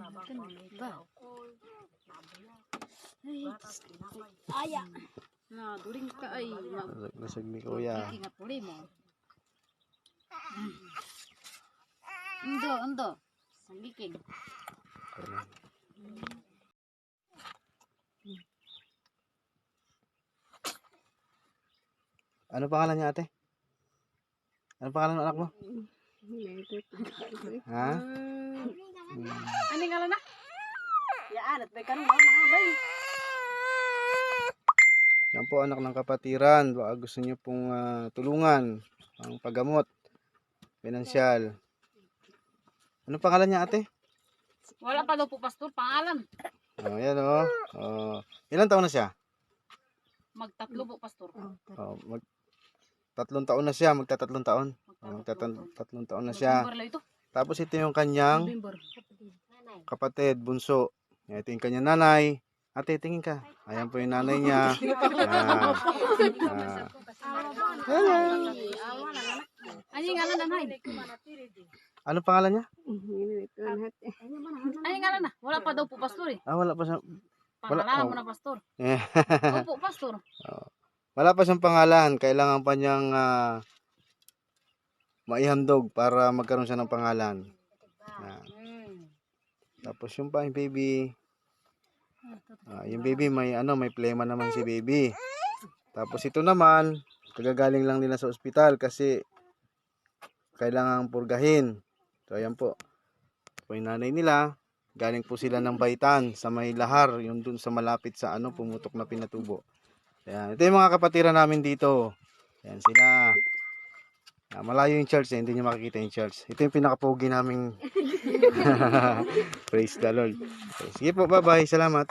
Na ba kung ano ito? Ako, nabula. Ay, Batas, kinamay. aya. Na, during ka ay Lasag ni kuya. nga puli mo. Ando, ando. Sangiking. Ano pangalan niya ate? Ano pangalan ng anak mo? Ha? Ano nga na? Yaan, at may karoon na nakabay. Yan po anak ng kapatiran. Baka gusto niyo pong ah, tulungan. Ang paggamot. Pinansyal. Ano pangalan niya ate? Wala pa daw po, pastor. Pangalan. Oh, yan oh. oh. Ilan taon na siya? Magtatlo po, pastor. Oh, mag tatlong taon na siya, magtatatlong taon. Oh, magtatatlong tatlong taon na siya. Tapos ito yung kanyang kapatid, bunso. Ito yung kanyang nanay. Ate, tingin ka. Ayan po yung nanay niya. Ah. Ano na, Nay? Ano pangalan niya? Ano yung ngalan na? Wala pa daw po, pastor eh. Ah, wala pa siya. Wala- Pangalanan oh. mo na, pastor. Opo, pastor. Wala pa siyang pangalan. Kailangan pa niyang ah, maihandog para magkaroon siya ng pangalan. Yan. Tapos yung pa yung baby. Ah, yung baby may ano, may plema naman si baby. Tapos ito naman, kagagaling lang nila sa ospital kasi kailangan purgahin. So ayan po. Po yung nanay nila, galing po sila ng baitan sa may lahar, yung dun sa malapit sa ano, pumutok na pinatubo. Ayan. Ito yung mga kapatiran namin dito. Ayan sila. Ah, malayo yung church, eh, hindi nyo makikita yung church. Ito yung pinakapogi naming Praise the Lord. Sige po, bye-bye. Salamat.